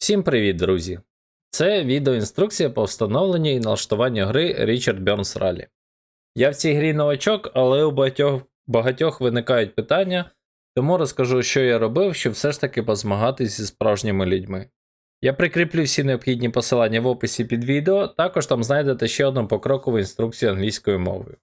Всім привіт, друзі! Це відеоінструкція по встановленню і налаштуванню гри Richard Burns Rally. Я в цій грі новачок, але у багатьох, багатьох виникають питання, тому розкажу, що я робив, щоб все ж таки позмагатись зі справжніми людьми. Я прикріплю всі необхідні посилання в описі під відео, також там знайдете ще одну покрокову інструкцію англійською мовою.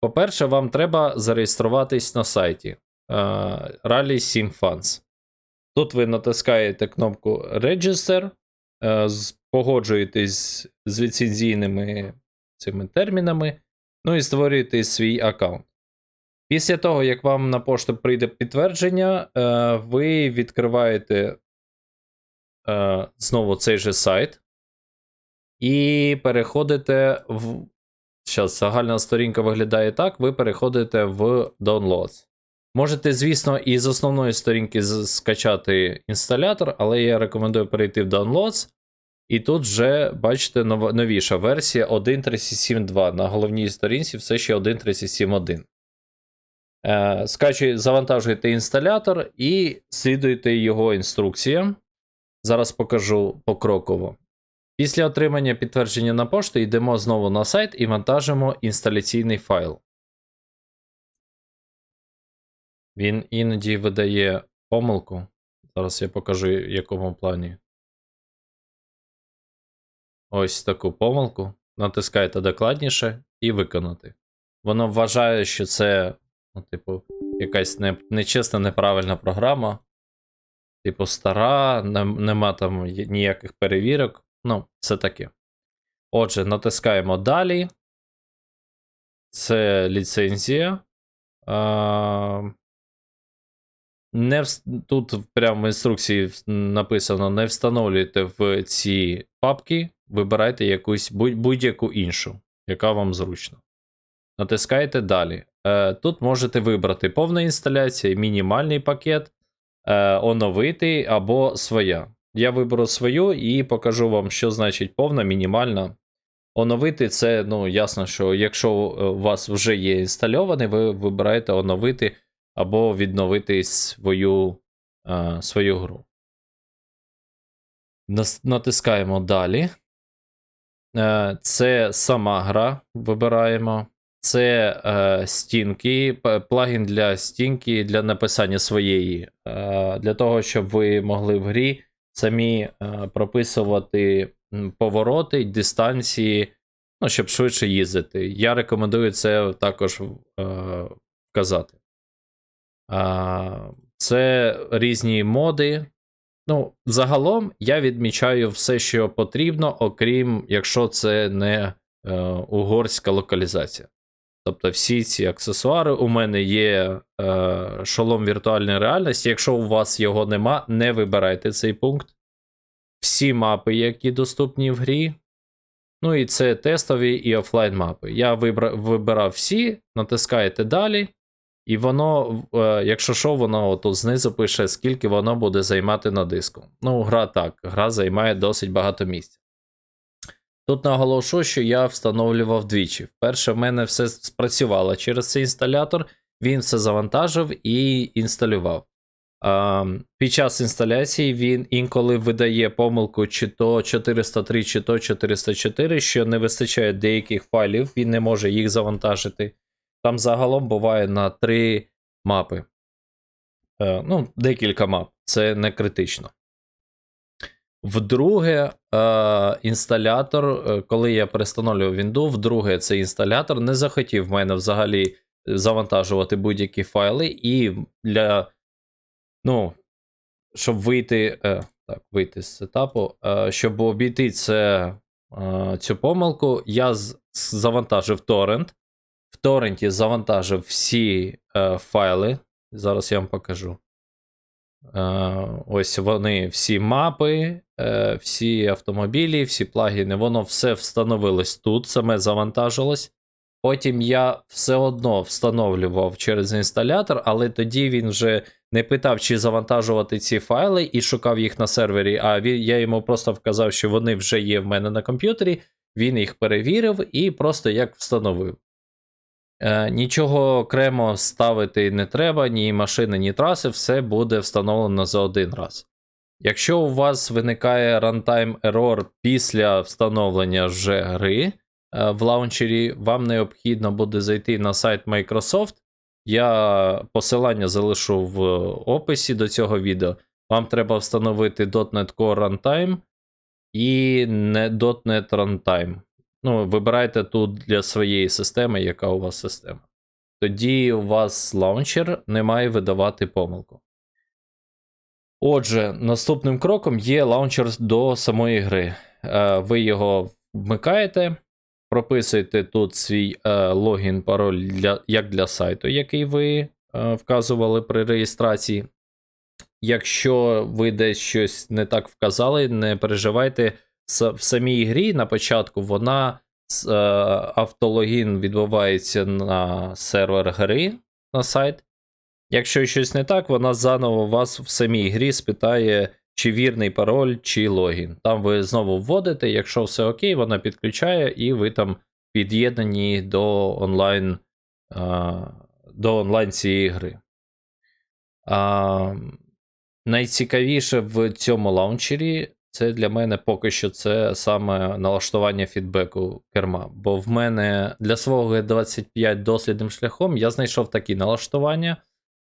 По-перше, вам треба зареєструватись на сайті е, Rally Sim Fans. Тут ви натискаєте кнопку Register, е, погоджуєтесь з ліцензійними цими термінами, ну і створюєте свій аккаунт. Після того, як вам на пошту прийде підтвердження, е, ви відкриваєте е, знову цей же сайт і переходите в. Зараз загальна сторінка виглядає так: ви переходите в Downloads. Можете, звісно, і з основної сторінки скачати інсталятор, але я рекомендую перейти в Downloads. І тут вже, бачите, нова- новіша версія 1.37.2. На головній сторінці все ще 1.37.1. Е, скачує, завантажуєте інсталятор і слідуєте його інструкціям. Зараз покажу покроково. Після отримання підтвердження на пошту йдемо знову на сайт і вантажимо інсталяційний файл. Він іноді видає помилку. Зараз я покажу, в якому плані. Ось таку помилку. Натискаєте докладніше і виконати. Воно вважає, що це, ну, типу, якась не, нечесна, неправильна програма. Типу, стара, нем- нема там ніяких перевірок. Ну, це таке. Отже, натискаємо далі. Це ліцензія. А, не вс- Тут прямо в інструкції написано: не встановлюйте в ці папки, вибирайте якусь будь- будь-яку іншу, яка вам зручна. Натискаєте далі. Е, Тут можете вибрати повна інсталяція, мінімальний пакет, е, оновити або своя. Я виберу свою і покажу вам, що значить повна, мінімальна. Оновити це, ну, ясно, що якщо е, у вас вже є інстальований, ви вибираєте оновити або відновити свою, е, свою гру. Натискаємо далі. Е, Це сама гра. Вибираємо. Це е, стінки, плагін для стінки для написання своєї. Е, для того, щоб ви могли в грі самі е, прописувати повороти, дистанції, ну, щоб швидше їздити. Я рекомендую це також е, вказати. Це різні моди. Ну, загалом я відмічаю все, що потрібно, окрім якщо це не е, угорська локалізація. Тобто всі ці аксесуари у мене є е, шолом віртуальної реальності. Якщо у вас його нема, не вибирайте цей пункт. Всі мапи, які доступні в грі. Ну і це тестові і офлайн мапи. Я вибра, вибирав всі, натискаєте далі, і воно, е, якщо що, воно отут знизу пише, скільки воно буде займати на диску. Ну, гра так, гра займає досить багато місця. Тут наголошу, що я встановлював двічі. Вперше в мене все спрацювало через цей інсталятор, він все завантажив і інсталював. Під час інсталяції він інколи видає помилку чи то 403, чи то 404, що не вистачає деяких файлів, він не може їх завантажити. Там загалом буває на три мапи. Е, ну, декілька мап, це не критично. Вдруге, е, інсталятор, е, коли я перестановлював Windows, вдруге цей інсталятор не захотів в мене взагалі завантажувати будь-які файли, і для. Ну, щоб вийти. Е, так, вийти з сетапу, е, щоб обійти це, е, цю помилку, я завантажив торрент. Торренті завантажив всі е, файли. Зараз я вам покажу. Е, ось вони, всі мапи, е, всі автомобілі, всі плагіни, воно все встановилось тут, саме завантажилось. Потім я все одно встановлював через інсталятор, але тоді він вже не питав, чи завантажувати ці файли і шукав їх на сервері. А він, я йому просто вказав, що вони вже є в мене на комп'ютері. Він їх перевірив і просто як встановив. Е, нічого окремо ставити не треба, ні машини, ні траси, все буде встановлено за один раз. Якщо у вас виникає runtime error після встановлення вже гри е, в лаунчері, вам необхідно буде зайти на сайт Microsoft. Я посилання залишу в описі до цього відео. Вам треба встановити .NET Core Runtime і .NET Runtime. Ну, вибирайте тут для своєї системи, яка у вас система. Тоді у вас лаунчер не має видавати помилку. Отже, наступним кроком є лаунчер до самої гри. Е, Ви його вмикаєте, прописуєте тут свій е, логін, пароль для, як для сайту, який ви е, вказували при реєстрації. Якщо ви десь щось не так вказали, не переживайте. В самій грі на початку вона е, автологін відбувається на сервер гри на сайт. Якщо щось не так, вона заново вас в самій грі спитає, чи вірний пароль, чи логін. Там ви знову вводите, якщо все окей, вона підключає, і ви там під'єднані до онлайн, а, до онлайн цієї гри. А, найцікавіше в цьому лаунчері це для мене поки що це саме налаштування фідбеку керма. Бо в мене для свого G25 дослідним шляхом я знайшов такі налаштування.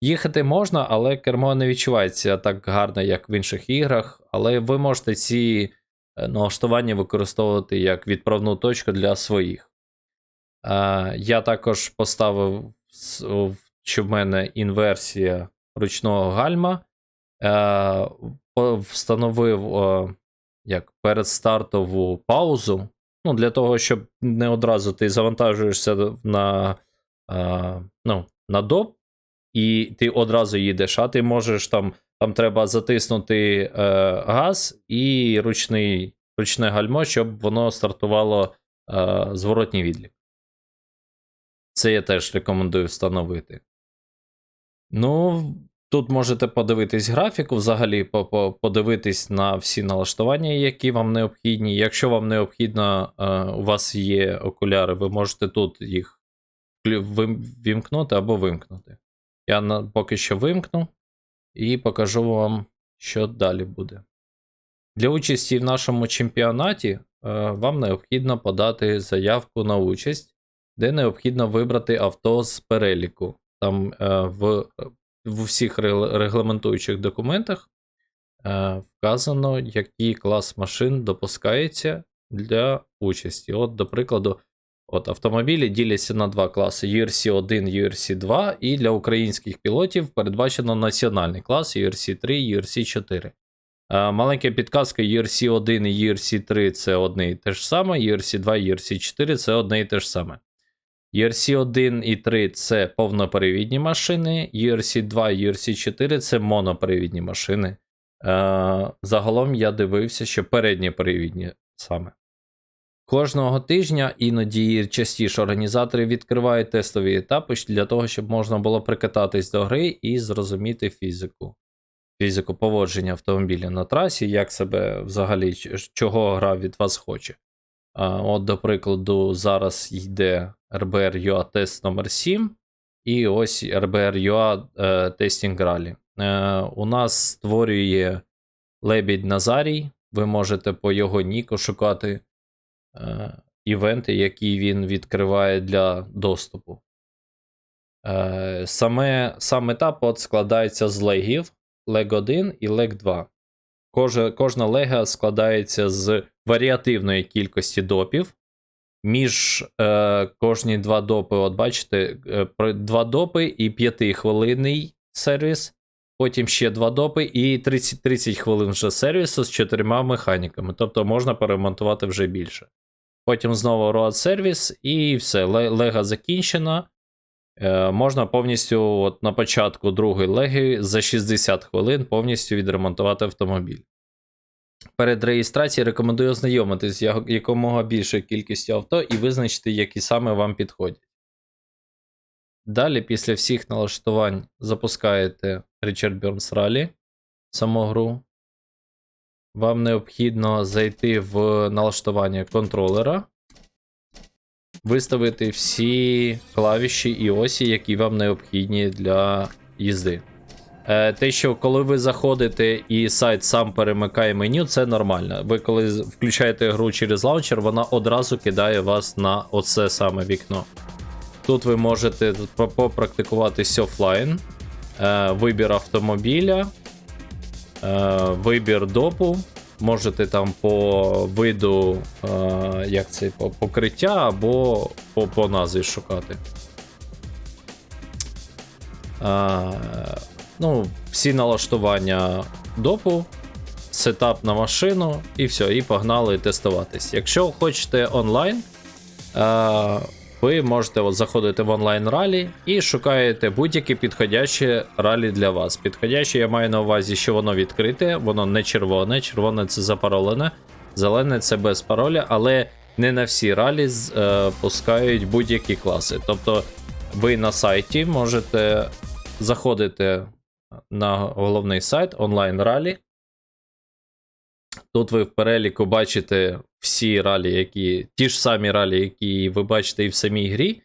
Їхати можна, але кермо не відчувається так гарно, як в інших іграх. Але ви можете ці е, налаштування використовувати як відправну точку для своїх. Я також поставив, с- що в мене інверсія ручного гальма. Е, Встановив е, як передстартову паузу. Ну, для того, щоб не одразу ти завантажуєшся на, е, ну, на доп, і ти одразу їдеш, а ти можеш там, там треба затиснути е, газ і ручний, ручне гальмо, щоб воно стартувало е, зворотній відлік. Це я теж рекомендую встановити. Ну, тут можете подивитись графіку, взагалі по- по- подивитись на всі налаштування, які вам необхідні. Якщо вам необхідно, е, у вас є окуляри, ви можете тут їх вклю- вим- вімкнути або вимкнути. Я поки що вимкну і покажу вам, що далі буде. Для участі в нашому чемпіонаті е, вам необхідно подати заявку на участь, де необхідно вибрати авто з переліку. Там е, в, в усіх регламентуючих документах е, вказано, який клас машин допускається для участі. От, до прикладу, От автомобілі діляться на два класи: URC 1, URC 2, і для українських пілотів передбачено національний клас URC 3, URC 4. Е, Маленька підказка: URC 1 і URC 3 це одне і те ж саме, URC 2 і URC 4 це одне і те ж саме. URC 1 і 3 це повнопривідні машини, URC 2 і URC 4 це монопривідні машини. Е, Загалом я дивився, що передньопривідні саме. Кожного тижня, іноді частіше організатори відкривають тестові етапи для того, щоб можна було прикататись до гри і зрозуміти фізику. Фізику поводження автомобіля на трасі, як себе взагалі, чого гра від вас хоче. От, до прикладу, зараз йде RBR UA тест номер 7 і ось RBR UA е, Testing Rally. Е, у нас створює Лебідь Назарій. Ви можете по його ніку шукати е, івенти, які він відкриває для доступу. Саме, сам етап от складається з легів лег 1 і лег 2. Кожа, кожна лега складається з варіативної кількості допів. Між е, кожні два допи, от бачите, е, два допи і 5-хвилинний сервіс. Потім ще два допи і 30, 30 хвилин вже сервісу з чотирма механіками. Тобто можна перемонтувати вже більше. Потім знову роад сервіс, і все, ле- лега закінчена. Е, можна повністю от на початку другої леги за 60 хвилин повністю відремонтувати автомобіль. Перед реєстрацією рекомендую ознайомитись з якомога більшою кількістю авто і визначити, які саме вам підходять. Далі, після всіх налаштувань, запускаєте Richard Burns Rally, саму гру. Вам необхідно зайти в налаштування контролера, виставити всі клавіші і осі, які вам необхідні для їзди. Е, те, що коли ви заходите і сайт сам перемикає меню, це нормально. Ви коли включаєте гру через лаунчер, вона одразу кидає вас на оце саме вікно. Тут ви можете попрактикуватись офлайн, е, вибір автомобіля, е, вибір допу. Можете там по виду як це, по покриття або по назві шукати. Ну, всі налаштування допу, сетап на машину, і все, і погнали тестуватись. Якщо хочете онлайн, е, ви можете от заходити в онлайн ралі і шукаєте будь-яке підходяще ралі для вас. Підходяще я маю на увазі, що воно відкрите, воно не червоне, червоне це запаролене, зелене це без пароля, але не на всі ралі е, пускають будь-які класи. Тобто ви на сайті можете заходити на головний сайт онлайн ралі. Тут ви в переліку бачите всі ралі, які ті ж самі ралі, які ви бачите і в самій грі.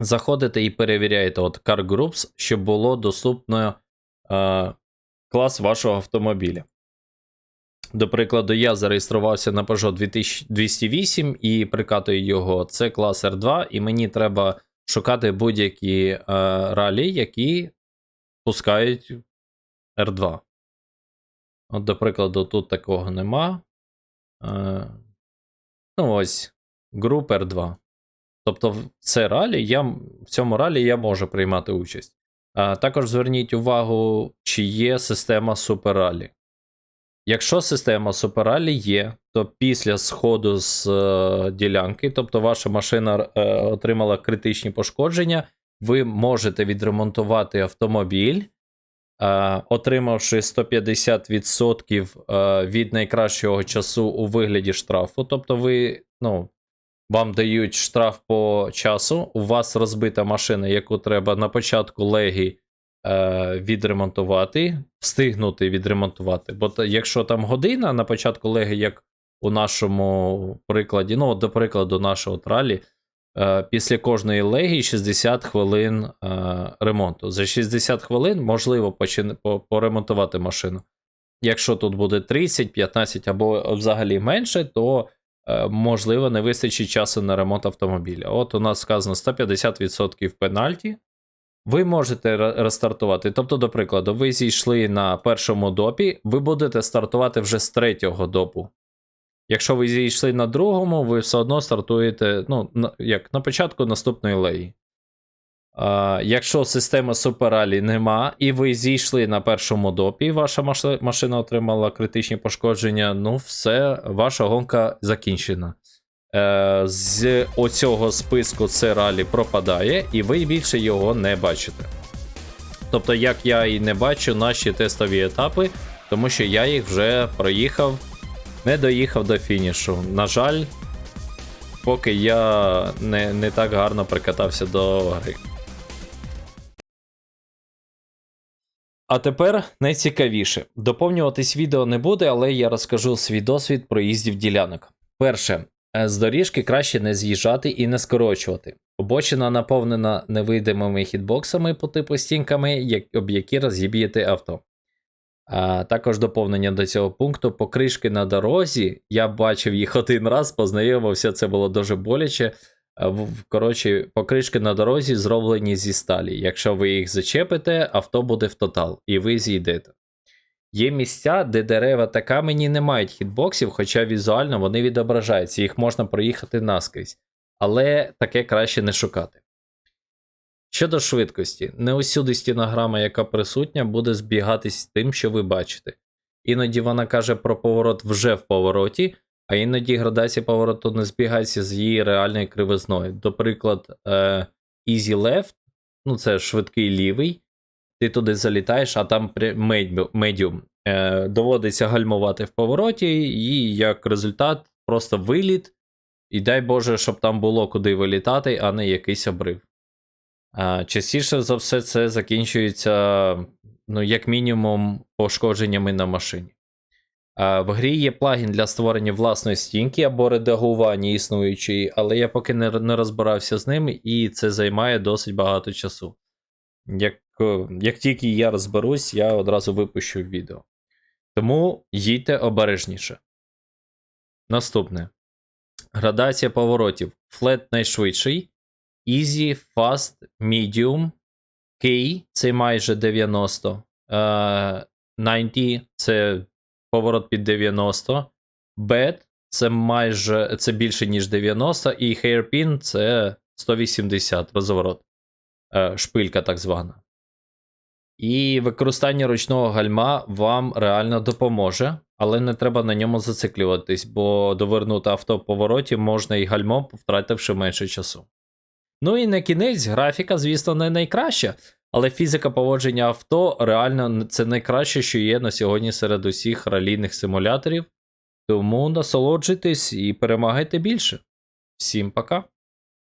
Заходите і перевіряєте от Car Groups, щоб було доступно е, клас вашого автомобіля. До прикладу, я зареєструвався на Peugeot 2208 і прикатую його. Це клас R2, і мені треба шукати будь-які е, ралі, які пускають R2. От, до прикладу, тут такого нема. Е, ну, ось, груп R2. Тобто, в це ралі, я, в цьому ралі я можу приймати участь. А, також зверніть увагу, чи є система суперралі. Якщо система суперралі є, то після сходу з е, ділянки, тобто ваша машина е, отримала критичні пошкодження, ви можете відремонтувати автомобіль, е, отримавши 150% е, від найкращого часу у вигляді штрафу. Тобто, ви, ну, вам дають штраф по часу, у вас розбита машина, яку треба на початку легі відремонтувати, встигнути відремонтувати. Бо якщо там година на початку леги, як у нашому прикладі, ну, до прикладу, нашого тралі, е, після кожної легі 60 хвилин е, ремонту. За 60 хвилин можливо почин... поремонтувати машину. Якщо тут буде 30, 15 або взагалі менше, то е, можливо не вистачить часу на ремонт автомобіля. От у нас сказано 150% пенальті. Ви можете ре- рестартувати. Тобто, до прикладу, ви зійшли на першому допі, ви будете стартувати вже з третього допу. Якщо ви зійшли на другому, ви все одно стартуєте, ну, на, як на початку наступної леї. А, якщо системи супералі нема, і ви зійшли на першому допі, ваша машина отримала критичні пошкодження, ну все, ваша гонка закінчена. Е, з оцього списку це ралі пропадає, і ви більше його не бачите. Тобто, як я і не бачу наші тестові етапи, тому що я їх вже проїхав, не доїхав до фінішу. На жаль, поки я не, не так гарно прикатався до гри. А тепер найцікавіше. Доповнюватись відео не буде, але я розкажу свій досвід проїздів ділянок. Перше, з доріжки краще не з'їжджати і не скорочувати. Обочина наповнена невидимими хітбоксами по типу стінками, об які розіб'єте авто. А також доповнення до цього пункту покришки на дорозі. Я бачив їх один раз, познайомився, це було дуже боляче. В- Коротше, покришки на дорозі зроблені зі сталі. Якщо ви їх зачепите, авто буде в тотал, і ви зійдете. Є місця, де дерева та камені не мають хітбоксів, хоча візуально вони відображаються, їх можна проїхати наскрізь. Але таке краще не шукати. Щодо швидкості, не усюди стінограма, яка присутня, буде збігатись з тим, що ви бачите. Іноді вона каже про поворот вже в повороті, а іноді градація повороту не збігається з її реальною кривизною. До приклад, е, Easy Left, ну це швидкий лівий, ти туди залітаєш, а там медіум-. Е, доводиться гальмувати в повороті, і як результат просто виліт. І дай Боже, щоб там було куди вилітати, а не якийсь обрив. Частіше за все, це закінчується, ну, як мінімум, пошкодженнями на машині. В грі є плагін для створення власної стінки або редагування існуючої, але я поки не, не розбирався з ним, і це займає досить багато часу. Як Як тільки я розберусь, я одразу випущу відео. Тому їдьте обережніше. Наступне. Градація поворотів. Flat найшвидший. Easy, Fast, Medium. K це майже 90. Е, 90 це поворот під 90. Bad це майже це більше, ніж 90. І Hairpin це 180 розворот. Е, шпилька так звана. І використання ручного гальма вам реально допоможе, але не треба на ньому зациклюватись, бо довернути авто в повороті можна і гальмом, втративши менше часу. Ну і на кінець, графіка, звісно, не найкраща, але фізика поводження авто реально це найкраще, що є на сьогодні серед усіх ралійних симуляторів. Тому насолоджуйтесь і перемагайте більше. Всім пока!